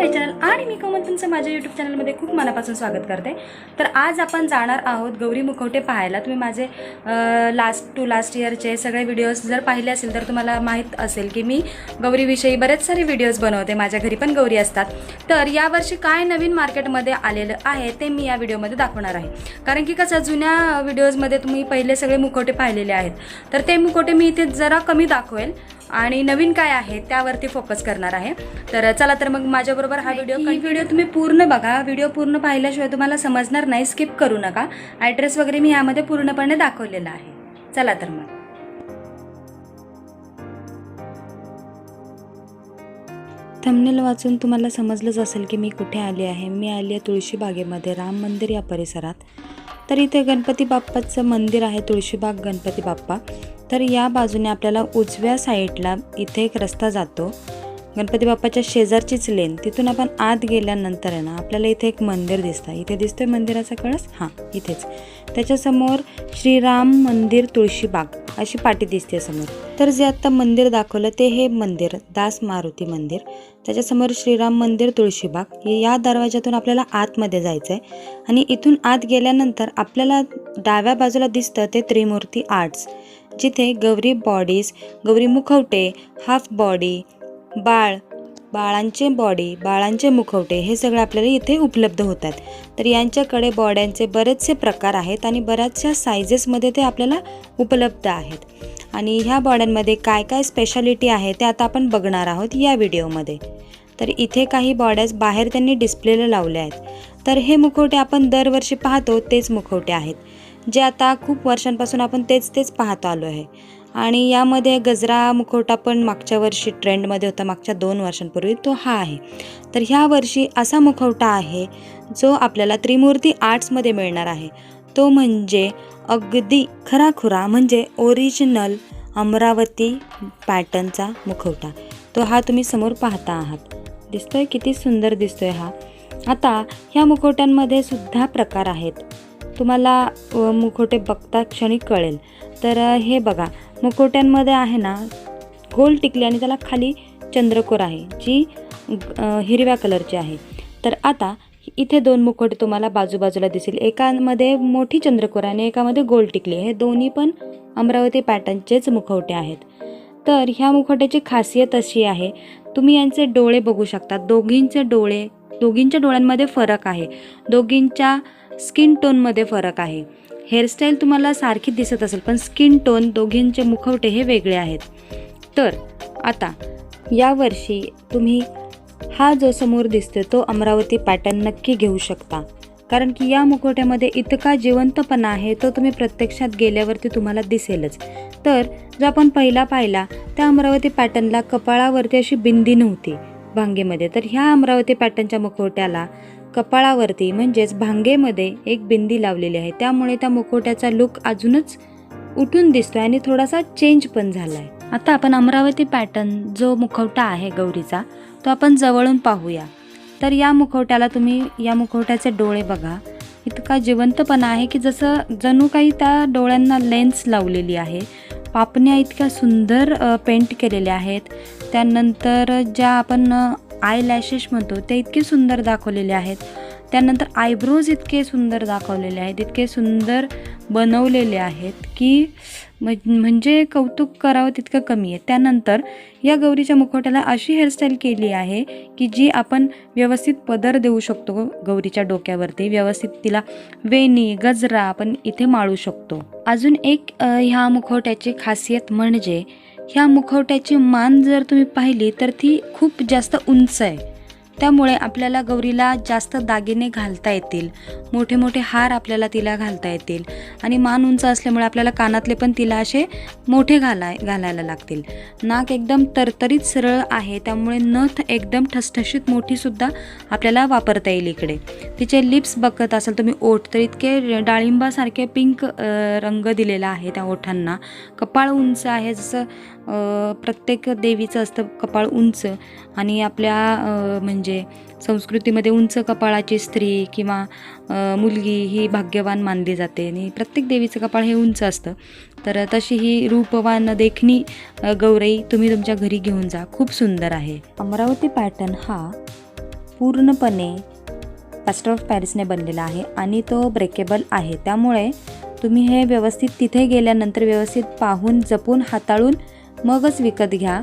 माय channel आणि मी कोमल तुमचं माझ्या यूट्यूब चॅनलमध्ये खूप मनापासून स्वागत करते. तर आज आपण जाणार आहोत गौरी मुखवटे पाहायला. तुम्ही माझे लास्ट टू लास्ट इयरचे सगळे व्हिडिओज जर पाहिले असेल तर तुम्हाला माहीत असेल की मी गौरीविषयी बरेच सारे व्हिडिओज बनवते. माझ्या घरी पण गौरी असतात. तर यावर्षी काय नवीन मार्केटमध्ये आलेलं आहे ते मी या व्हिडिओमध्ये दाखवणार आहे. कारण की कसं जुन्या व्हिडिओजमध्ये तुम्ही पहिले सगळे मुखवटे पाहिलेले आहेत. तर ते मुखवटे मी इथे जरा कमी दाखवेल. आणि नवीन काय आहे त्यावरती फोकस करणार आहे. तर चला तर मग माझ्याबरोबर हा व्हिडिओ ही व्हिडिओ तुम्ही पूर्ण बघा. व्हिडिओ पूर्ण पाहिल्याशिवाय तुम्हाला समजणार नाही. स्किप करू नका. ॲड्रेस वगैरे मी यामध्ये पूर्णपणे दाखवलेला आहे. चला तर मग. थंबनेल वाचून तुम्हाला समजलंच असेल की मी कुठे आली आहे. मी आली आहे तुळशीबागेमध्ये राम मंदिर या परिसरात. तर इथे गणपती बाप्पाचं मंदिर आहे तुळशीबाग गणपती बाप्पा. तर या बाजूने आपल्याला उजव्या साईडला इथे एक रस्ता जातो. गणपती बाप्पाच्या शेजारचीच लेन तिथून आपण आत गेल्यानंतर आहे ना आपल्याला इथे एक मंदिर दिसतं. इथे दिसतोय मंदिराचा कळस? हां इथेच. त्याच्यासमोर श्रीराम मंदिर तुळशीबाग अशी पाटी दिसते समोर. तर जे आत्ता मंदिर दाखवलं ते हे मंदिर दास मारुती मंदिर. त्याच्यासमोर श्रीराम मंदिर तुळशीबाग या दरवाजातून आपल्याला आतमध्ये जायचं आहे आणि इथून आत गेल्यानंतर आपल्याला डाव्या बाजूला दिसतं ते त्रिमूर्ती आर्ट्स जिथे गौरी बॉडीज गौरी मुखवटे हाफ बॉडी बाळ बाळांचे बॉडी बाळांचे मुखवटे हे सगळे आपल्याला इथे उपलब्ध होतात. तर यांच्याकडे बॉड्यांचे बरेचसे प्रकार आहेत आणि बऱ्याचशा सायझेसमध्ये ते आपल्याला उपलब्ध आहेत. आणि ह्या बॉड्यांमध्ये काय काय स्पेशालिटी आहे ते आता आपण बघणार आहोत या व्हिडिओमध्ये. तर इथे काही बॉड्याज बाहेर त्यांनी डिस्प्लेला लावल्या आहेत. तर हे मुखवटे आपण दरवर्षी पाहतो तेच मुखवटे आहेत. जे आता खूप वर्षांपासून आपण तेच तेच पाहतो आलो आहे. आणि यामध्ये गजरा मुखवटा पण मागच्या वर्षी ट्रेंडमध्ये होता मागच्या दोन वर्षांपूर्वी तो हा आहे. तर ह्या वर्षी असा मुखवटा आहे जो आपल्याला त्रिमूर्ती आर्ट्समध्ये मिळणार आहे. तो म्हणजे अगदी खराखुरा म्हणजे ओरिजिनल अमरावती पॅटर्नचा मुखवटा. तो हा तुम्ही समोर पाहता आहात. दिसतोय किती सुंदर दिसतोय हा. आता ह्या मुखवट्यांमध्ये सुद्धा प्रकार आहेत. तुम्हाला मुखवटे बघता क्षणी कळेल. तर हे बघा. मुखवट्यांमध्ये आहे ना गोल टिकली आणि त्याला खाली चंद्रकोर आहे जी हिरव्या कलरची आहे. तर आता इथे दोन मुखवटे तुम्हाला बाजूबाजूला दिसेल. एकामध्ये मोठी चंद्रकोर आणि एकामध्ये गोल टिकली हे दोन्ही पण अमरावती पॅटर्नचेच मुखवटे आहेत. तर ह्या मुखवट्याची खासियत अशी आहे तुम्ही यांचे डोळे बघू शकता दोघींचे डोळे दोघींच्या डोळ्यांमध्ये फरक आहे. दोघींच्या स्किन टोनमध्ये फरक आहे. हेअरस्टाईल तुम्हाला सारखी दिसत असेल पण स्किन टोन दोघींचे मुखवटे हे वेगळे आहेत. तर आता यावर्षी तुम्ही हा जो समोर दिसतो तो अमरावती पॅटर्न नक्की घेऊ शकता. कारण की या मुखवट्यामध्ये इतका जिवंतपणा आहे तो तुम्ही प्रत्यक्षात गेल्यावरती तुम्हाला दिसेलच. तर जो आपण पहिला पाहिला त्या अमरावती पॅटर्नला कपाळावरती अशी बिंदी नव्हती भांगेमध्ये. तर ह्या अमरावती पॅटर्नच्या मुखवट्याला कपाळावरती म्हणजेच भांगेमध्ये एक बिंदी लावलेली आहे. त्यामुळे त्या मुखवट्याचा लुक अजूनच उठून दिसतोय आणि थोडासा चेंज पण झाला आहे आता आपण अमरावती पॅटर्न जो मुखवटा आहे गौरीचा तो आपण जवळून पाहूया. तर या मुखवट्याला तुम्ही या मुखवट्याचे डोळे बघा. इतका जिवंतपणा आहे की जसं जणू काही त्या डोळ्यांना लेन्स लावलेली आहे. पापण्या इतक्या सुंदर पेंट केलेल्या आहेत. त्यानंतर ज्या आपण आय लॅशेस म्हणतो ते इतके सुंदर दाखवलेले आहेत. त्यानंतर आयब्रोज इतके सुंदर दाखवलेले आहेत इतके सुंदर बनवलेले आहेत की म्हणजे कौतुक करावं तितकं कमी आहे. त्यानंतर या गौरीच्या मुखवट्याला अशी हेअरस्टाईल केली आहे की जी आपण व्यवस्थित पदर देऊ शकतो गौरीच्या डोक्यावरती. व्यवस्थित तिला वेणी गजरा आपण इथे माळू शकतो. अजून एक ह्या मुखवट्याची खासियत म्हणजे ह्या मुखवट्याची मान जर तुम्ही पाहिली तर ती खूप जास्त उंच आहे. त्यामुळे आपल्याला गौरीला जास्त दागिने घालता येतील. मोठे मोठे हार आपल्याला तिला घालता येतील. आणि मान उंच असल्यामुळे आपल्याला कानातले पण तिला असे मोठे घालाय घालायला लागतील. नाक एकदम तरतरीत सरळ आहे त्यामुळे नथ एकदम ठसठशीत मोठीसुद्धा आपल्याला वापरता येईल इकडे. तिचे लिप्स बघत असाल तुम्ही ओठ तर इतके डाळिंबासारखे पिंक रंग दिलेला आहे त्या ओठांना. कपाळ उंच आहे जसं प्रत्येक देवीचं असतं कपाळ उंच आणि आपल्या म्हणजे संस्कृतीमध्ये उंच कपाळाची स्त्री किंवा मुलगी ही भाग्यवान मानली जाते आणि प्रत्येक देवीचं कपाळ हे उंच असतं. तर तशी ही रूपवान देखणी गौरई तुम्ही तुमच्या घरी घेऊन जा. खूप सुंदर आहे. अमरावती पॅटर्न हा पूर्णपणे पॅस्टर ऑफ पॅरिसने बनलेला आहे आणि तो ब्रेकेबल आहे. त्यामुळे तुम्ही हे व्यवस्थित तिथे गेल्यानंतर व्यवस्थित पाहून जपून हाताळून मगच विकत घ्या.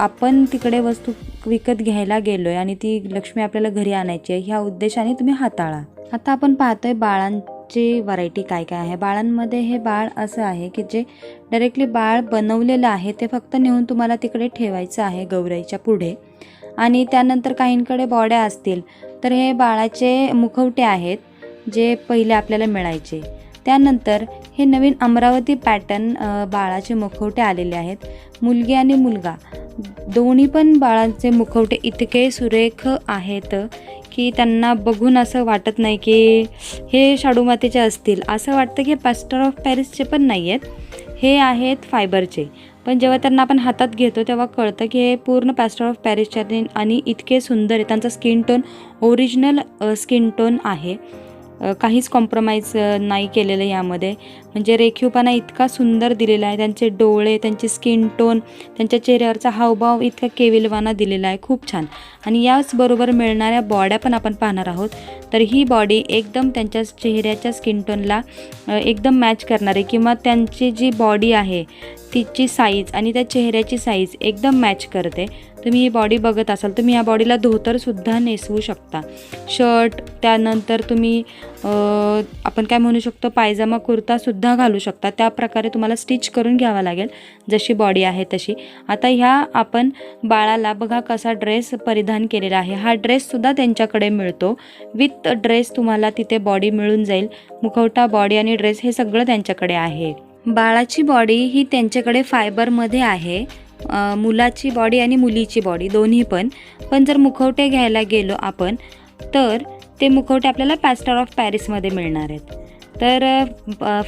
आपण तिकडे वस्तू विकत घ्यायला गेलो आहे आणि ती लक्ष्मी आपल्याला घरी आणायची आहे ह्या उद्देशाने तुम्ही हाताळा. आता आपण पाहतोय बाळांची व्हरायटी काय काय आहे. बाळांमध्ये हे बाळ असं आहे की जे डायरेक्टली बाळ बनवलेलं आहे ते फक्त नेऊन तुम्हाला तिकडे ठेवायचं आहे गौराईच्या पुढे. आणि त्यानंतर काहींकडे बॉड्या असतील तर हे बाळाचे मुखवटे आहेत जे पहिले आपल्याला मिळायचे. त्यानंतर हे नवीन अमरावती पॅटर्न बाळाचे मुखवटे आलेले आहेत. मुलगी आणि मुलगा. दोन्ही पण बाळांचे मुखवटे इतके सुरेख आहेत की त्यांना बघून असं वाटत नाही की हे शाडू मातीचे असतील. असं वाटतं की पॅस्टर ऑफ पॅरिसचे पण नाही आहेत हे आहेत फायबरचे. पण जेव्हा त्यांना आपण हातात घेतो तेव्हा कळतं की हे पूर्ण पॅस्टर ऑफ पॅरिसचे आणि इतके सुंदर आहे. त्यांचा skin tone original skin tone आहे. काहीच कॉम्प्रोमाइज नाही केलेलं यामध्ये. म्हणजे रेखीवपणा इतका सुंदर दिलेला आहे. त्यांचे डोळे त्यांची स्किन टोन त्यांच्या चेहऱ्यावरचा हावभाव इतका केविलवाना दिलेला आहे. खूप छान. आणि याचबरोबर मिळणाऱ्या बॉड्या पण आपण पाहणार आहोत. तर ही बॉडी एकदम त्यांच्या चेहऱ्याच्या स्किन टोनला एकदम मॅच करणारे किंवा त्यांची जी बॉडी आहे तिची साईज आणि त्या चेहऱ्याची साईज एकदम मॅच करते. तुम्ही ही बॉडी बघत असाल तुम्ही या बॉडीला धोतरसुद्धा नेसवू शकता. शर्ट त्यानंतर तुम्ही आपण काय म्हणू शकतो पायजामा कुर्तासुद्धा घालू शकता. त्या प्रकारे तुम्हाला स्टिच करून घ्यावा लागेल जशी बॉडी आहे तशी. आता ह्या आपण बाळाला बघा कसा ड्रेस परिधान केलेला आहे. हा ड्रेससुद्धा त्यांच्याकडे मिळतो. विथ ड्रेस तुम्हाला तिथे बॉडी मिळून जाईल. मुखवटा बॉडी आणि ड्रेस हे सगळं त्यांच्याकडे आहे. बाळाची बॉडी ही त्यांच्याकडे फायबरमध्ये आहे. मुलाची बॉडी आणि मुलीची बॉडी दोन्ही पण. पण जर मुखवटे घ्यायला गेलो आपण तर ते मुखवटे आपल्याला पॅस्टर ऑफ पॅरिसमध्ये मिळणार आहेत. तर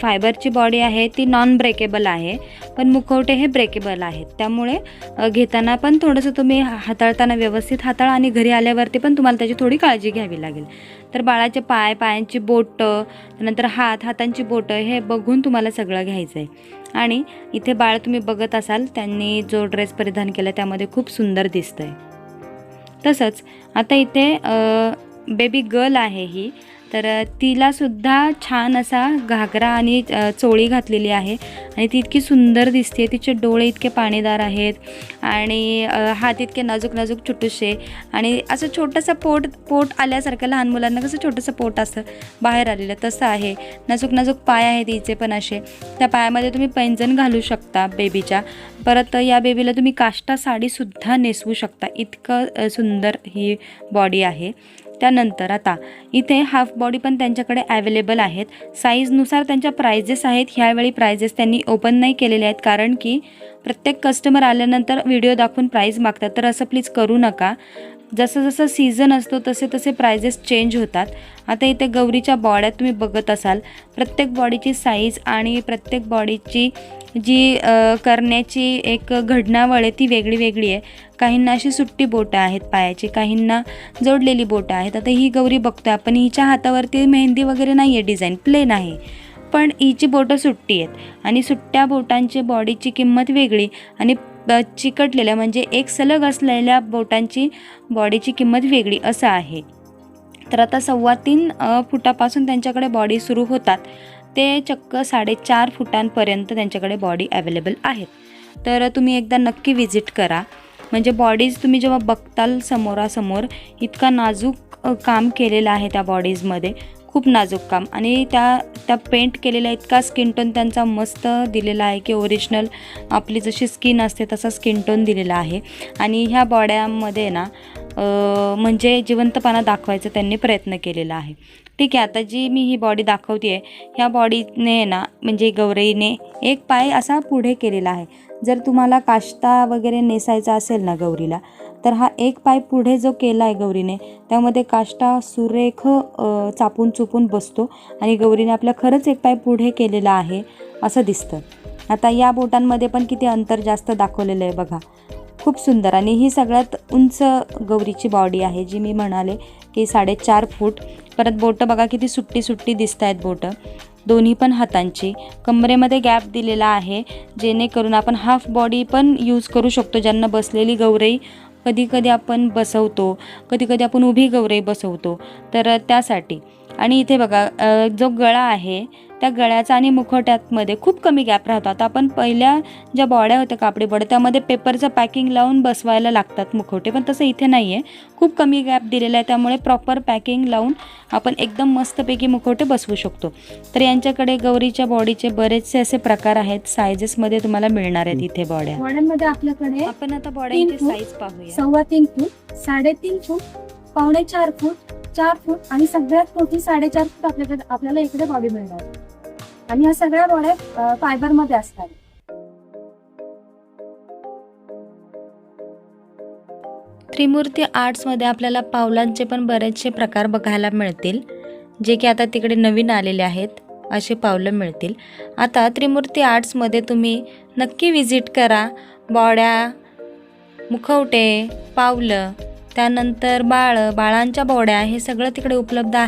फायबरची बॉडी आहे ती नॉन ब्रेकेबल आहे पण मुखवटे हे ब्रेकेबल आहेत. त्यामुळे घेताना पण थोडंसं तुम्ही हाताळताना व्यवस्थित हाताळा आणि घरी आल्यावरती पण तुम्हाला त्याची थोडी काळजी घ्यावी लागेल. तर बाळाचे पाय पायांची बोटं त्यानंतर हात हातांची बोटं हे बघून तुम्हाला सगळं घ्यायचं आहे आणि इथे बाळ तुम्ही बघत असाल त्यांनी जो ड्रेस परिधान केला त्यामध्ये खूप सुंदर दिसतं आहे तसंच आता इथे बेबी गर्ल आहे ही. तर तिलासुद्धा छान असा घागरा आणि चोळी घातलेली आहे. आणि ती इतकी सुंदर दिसते. तिचे डोळे इतके पाणीदार आहेत. आणि हात इतके नाजूक नाजूक छोटूसे आणि असं छोटंसं पोट पोट आल्यासारखं लहान मुलांना कसं छोटंसं पोट असतं? बाहेर आलेलं तसं आहे. नाजूक नाजूक पाय आहेत तिचे पण असे. त्या पायामध्ये तुम्ही पैंजण घालू शकता बेबीच्या. परत या बेबीला तुम्ही काष्टा साडीसुद्धा नेसवू शकता. इतकं सुंदर ही बॉडी आहे. त्यानंतर आता इथे हाफ बॉडी पण त्यांच्याकडे अवेलेबल आहेत. साईजनुसार त्यांच्या प्राइजेस आहेत. ह्यावेळी प्राइजेस त्यांनी ओपन नाही केलेले आहेत. कारण की प्रत्येक कस्टमर आल्यानंतर व्हिडिओ दाखवून प्राईज मागतात. तर असं प्लीज करू नका. जसं जसं सीझन असतो तसे तसे प्रायझेस चेंज होतात. आता इथे गौरीच्या बॉड्या तुम्ही बघत असाल प्रत्येक बॉडीची साईज आणि प्रत्येक बॉडीची जी करण्याची एक घडणावळ आहे ती वेगळी वेगळी आहे. काहींना अशी सुट्टी बोटं आहेत पायाची काहींना जोडलेली बोटं आहेत. आता ही गौरी बघतोय आपण हिच्या हातावरती मेहंदी वगैरे नाही आहे डिझाईन प्लेन आहे. पण हिची बोटं सुट्टी आहेत आणि सुट्ट्या बोटांची बॉडीची किंमत वेगळी आणि चिकटलेल्या म्हणजे एक सलग असलेल्या बोटांची बॉडीची किंमत वेगळी असं आहे. तर आता सव्वा तीन फुटापासून त्यांच्याकडे बॉडी सुरू होतात. ते चक्क साडेचार फुटांपर्यंत त्यांच्याकडे बॉडी अवेलेबल आहेत. तर तुम्ही एकदा नक्की व्हिजिट करा. म्हणजे बॉडीज तुम्ही जेव्हा बघताल समोरासमोर इतका नाजूक काम केलेलं आहे त्या बॉडीजमध्ये खूप नाजूक काम. आणि त्या त्या पेंट केलेल्या इतका स्किन टोन त्यांचा मस्त दिलेला आहे की ओरिजिनल आपली जशी स्किन असते तसा स्किन टोन दिलेला आहे. आणि ह्या बॉड्यामध्ये ना म्हणजे जिवंतपणा दाखवायचा त्यांनी प्रयत्न केलेला आहे. ठीक आहे आता जी मी ही बॉडी दाखवते आहे ह्या बॉडीने ना म्हणजे गौरईने एक पाय असा पुढे केलेला आहे. जर तुम्हाला काष्टा वगैरे नेसायचा असेल ना गौरीला तर हा एक पाय पुढे जो केला आहे गौरीने त्यामध्ये काष्टा सुरेख चापून चुपून बसतो आणि गौरीने आपल्या खरंच एक पाय पुढे केलेला आहे असं दिसतं. आता या बोटांमध्ये पण किती अंतर जास्त दाखवलेलं आहे बघा. खूप सुंदर आणि ही सगळ्यात उंच गौरीची बॉडी आहे जी मी म्हणाले की साडेचार फूट. परत बोटं बघा किती सुट्टी सुट्टी दिसत आहेत बोटं. दोन्ही पण हातांची. कमरेमध्ये गॅप दिलेला आहे जेणेकरून आपण हाफ बॉडी पण यूज करू शकतो. ज्यांना बसलेली गौरई कधी कधी आपण बसवतो कधी कधी आपण उभी गौराई बसवतो. तर त्यासाठी. आणि इथे बघा जो गळा आहे त्या गळ्याचा आणि मुखवट्यामध्ये खूप कमी गॅप राहतो. आता आपण पहिल्या ज्या बॉड्या होत्या कापडी बॉड्या त्यामध्ये पेपरचं पॅकिंग लावून बसवायला लागतात मुखवटे पण तसं इथे नाही आहे खूप कमी गॅप दिलेला आहे त्यामुळे प्रॉपर पॅकिंग लावून आपण एकदम मस्तपैकी मुखवटे बसवू शकतो. तर यांच्याकडे गौरीच्या बॉडीचे बरेचसे असे प्रकार आहेत सायझेसमध्ये तुम्हाला मिळणार आहेत इथे बॉड्या. मॉडेलमध्ये आपल्याकडे आपण आता बॉड्यांची साईज पाहूया. सव्वा तीन फूट साडेतीन फूट पावणे चार फूट चार फूट आणि सगळ्यात मोठी साडेचार फूट आपल्याकडे आपल्याला इकडे बॉडी मिळणार. आणि या सगळ्या बॉड्या फायबरमध्ये असतात. त्रिमूर्ती आर्ट्समध्ये आपल्याला पावलांचे पण बरेचसे प्रकार बघायला मिळतील. जे की आता तिकडे नवीन आलेले आहेत असे पावलं मिळतील. आता त्रिमूर्ती आर्ट्समध्ये तुम्ही नक्की विजिट करा. बॉड्या मुखवटे पावलं त्यानंतर बाळ बाळांच्या बॉड्या हे सगळं तिकडे उपलब्ध आहे.